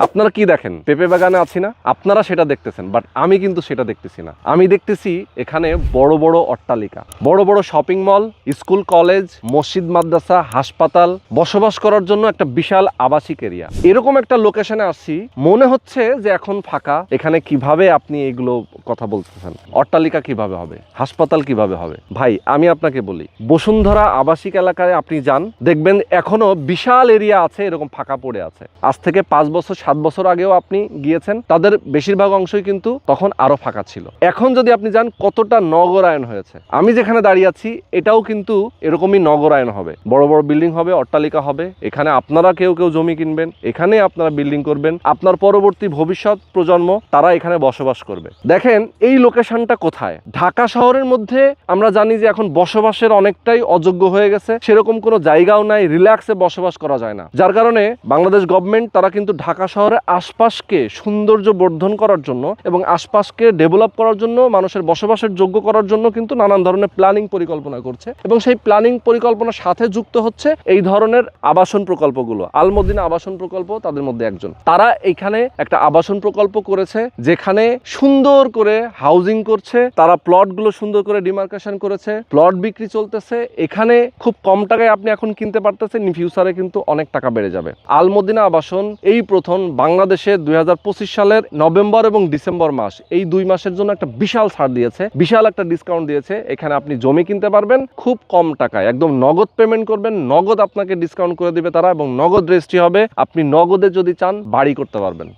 আপনারা কি দেখেন? পেঁপে বাগানে আছি না, আপনারা সেটা দেখতেছেন বাট আমি কিন্তু সেটা দেখতেছি না। আমি দেখতেছি এখানে বড় বড় অট্টালিকা। বড় বড় শপিং মল স্কুল কলেজ মসজিদ, মাদ্রাসা, হাসপাতাল, বসবাস করার জন্য একটা বিশাল আবাসিক এরিয়া এরকম একটা লোকেশনে আসছি মনে হচ্ছে যে এখন ফাঁকা। এখানে কীভাবে আপনি এগুলো কথা বলতেছেন? অট্টালিকা কীভাবে হবে? হাসপাতাল কীভাবে হবে? ভাই, আমি আপনাকে বলি, বসুন্ধরা আবাসিক এলাকায় আপনি যান, দেখবেন এখনও বিশাল এরিয়া আছে, এরকম ফাঁকা পড়ে আছে। আজ থেকে পাঁচ বছর সাত বছর আগেও আপনি গিয়েছেন, তাদের বেশিরভাগ অংশই কিন্তু তখন আরও ফাঁকা ছিল। এখন যদি আপনি যান, কতটা নগরায়ন হয়েছে? আমি যেখানে দাঁড়িয়ে আছি, এটাও কিন্তু এরকমই নগরায়ন হবে। বড় বড় বিল্ডিং হবে, অট্টালিকা হবে, এখানে আপনারা কেউ কেউ জমি কিনবেন এখানে আপনারা বিল্ডিং করবেন, আপনার পরবর্তী ভবিষ্যৎ প্রজন্ম তারা এখানে বসবাস করবে। দেখেন, এই লোকেশনটা কোথায়? ঢাকা শহরের মধ্যে আমরা জানি যে এখন বসবাসের অনেকটাই অযোগ্য হয়ে গেছে, সেরকম কোনো জায়গাও নাই, রিল্যাক্সে বসবাস করা যায় না। যার কারণে বাংলাদেশ গভর্নমেন্ট, তারা কিন্তু ঢাকা শহরের আশপাশকে সৌন্দর্য বর্ধন করার জন্য এবং আশপাশকে ডেভেলপ করার জন্য, মানুষের বসবাসের যোগ্য করার জন্য কিন্তু নানান ধরনের প্ল্যানিং পরিকল্পনা করছে। এবং সেই প্ল্যানিং পরিকল্পনার সাথে যুক্ত হচ্ছে এই ধরনের আবাসন প্রকল্পগুলো। আলমদিনা আবাসন প্রকল্প তাদের মধ্যে একজন। তারা এখানে একটা আবাসন প্রকল্প করেছে, যেখানে সুন্দর করে হাউজিং করছে, তারা প্লটগুলো সুন্দর করে ডিমার্কেশন করেছে প্লট বিক্রি চলতেছে। এখানে খুব কম টাকায় আপনি এখন কিনতে পারতেছেন ফিউচারে কিন্তু অনেক টাকা বেড়ে যাবে। আলমদিনা আবাসন এই প্রথম বাংলাদেশে দুই হাজার পঁচিশ সালের নভেম্বর এবং ডিসেম্বর মাস, এই দুই মাসের জন্য একটা বিশাল ছাড় দিয়েছে। বিশাল একটা ডিসকাউন্ট দিয়েছে। এখানে আপনি জমি কিনতে পারবেন, খুব কম টাকায়। একদম নগদ পেমেন্ট করবেন, নগদ আপনাকে ডিসকাউন্ট করে দিবে তারা এবং নগদ রেজিস্ট্রি হবে। আপনি নগদে যদি চান, বাড়ি করতে পারবেন।